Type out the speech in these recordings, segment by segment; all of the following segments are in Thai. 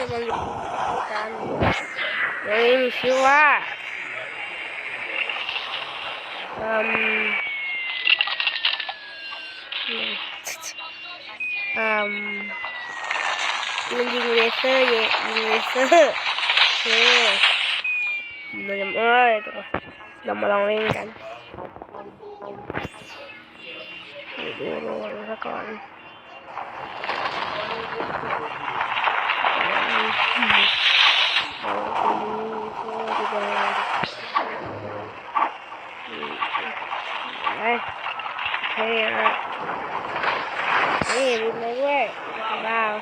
จะมาลุกันโดยมีชื่อว่าอืมอืมมันยิงเลเซอร์เยยิงเลเซอร์เฮ้เรยังเอ้ยตัวเรามาลองเล่นกันดูดูซะก่อน นี่บินเลยด้วยว้าว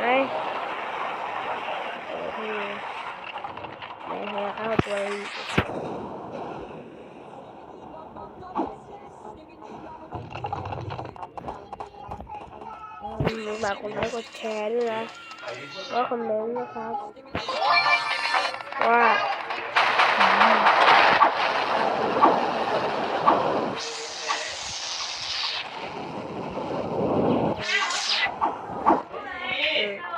ไปโอเคไปหาเข้าตัวอีกอืมฝากกดไลค์กดแชร์ด้วยนะแล้วคอมเมนต์นะครับ ว่าเออ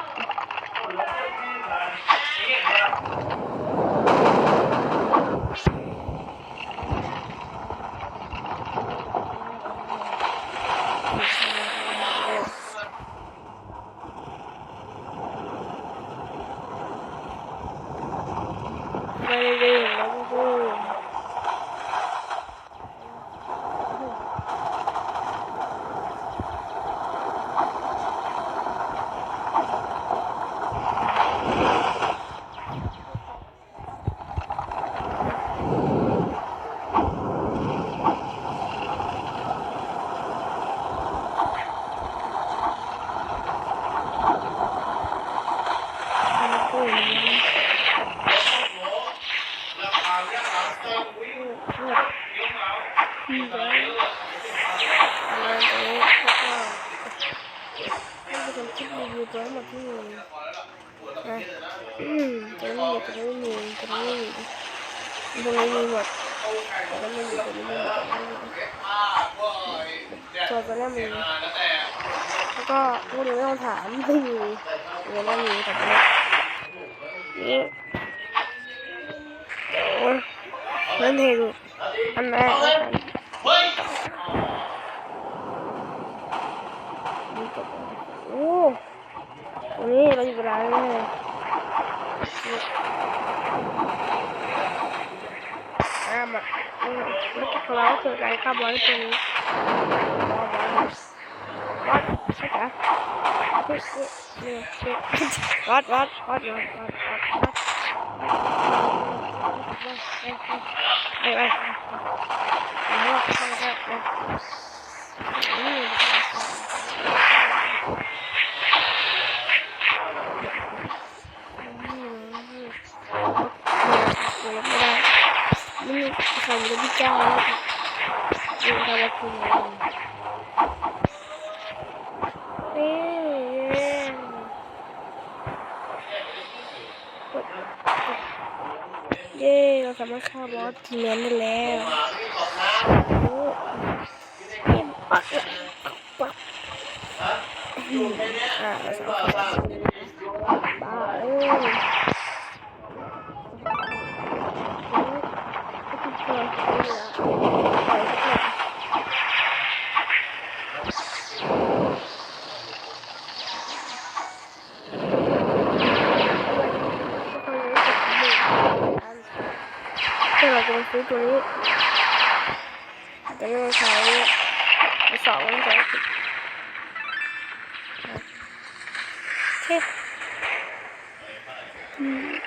ไม่ได้เล่นแล้วก็พูด คิดรีวิวตัวหมดที่มีนะอืม ตัวนี้มีตัวนี้มีตัวนี้มีตรงนี้มีหมดแต่ก็ไม่มีตัวนี้ไม่มีตัวตัวนี้มีแล้วก็พวกนี้ไม่ต้องถามไม่มีตัวนี้มีแต่ตัวนี้ มาเมื่อกี้ของเราก็คือการฆ่าบอลตัวนี้บอลบอลบอลใช่ปะรอดรอดรอดรอดรอดรอดรอดไปไปไม่ได้ นี่ของพี่เจ้านะคะยิงกระปุกนี่เย้เราสามารถฆ่าบอสทีมนั้นได้แล้วปักปักอ่าสามาบ้าเอ้ thôi bây giờ ở các bạn cùng phía clip để tôi thấy cái sọ của cái ok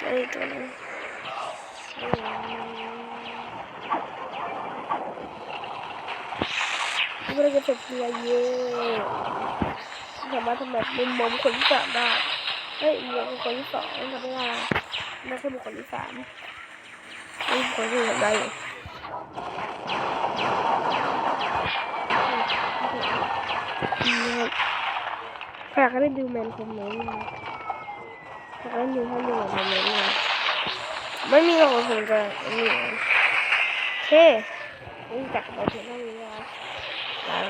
đây tôi đây งใช้สองต้องใช้สิบโอเคอืมอะจะเรียเย่สามารถทำแบบมุมมองคนที่สามได้เฮ้ยมุมมองคนที่สองทำไม่ได้ไม่ใช่บุคคลที่สามนี่คนที่ทำได้อยู่ฝากให้ดูแมนคอมเมนต์นะฝากให้ดูให้ดูคอมเมนต์นะไม่มีหรอกผมจะนี่โอเคนี่จากไปถึงเท่านี้แล้ว তার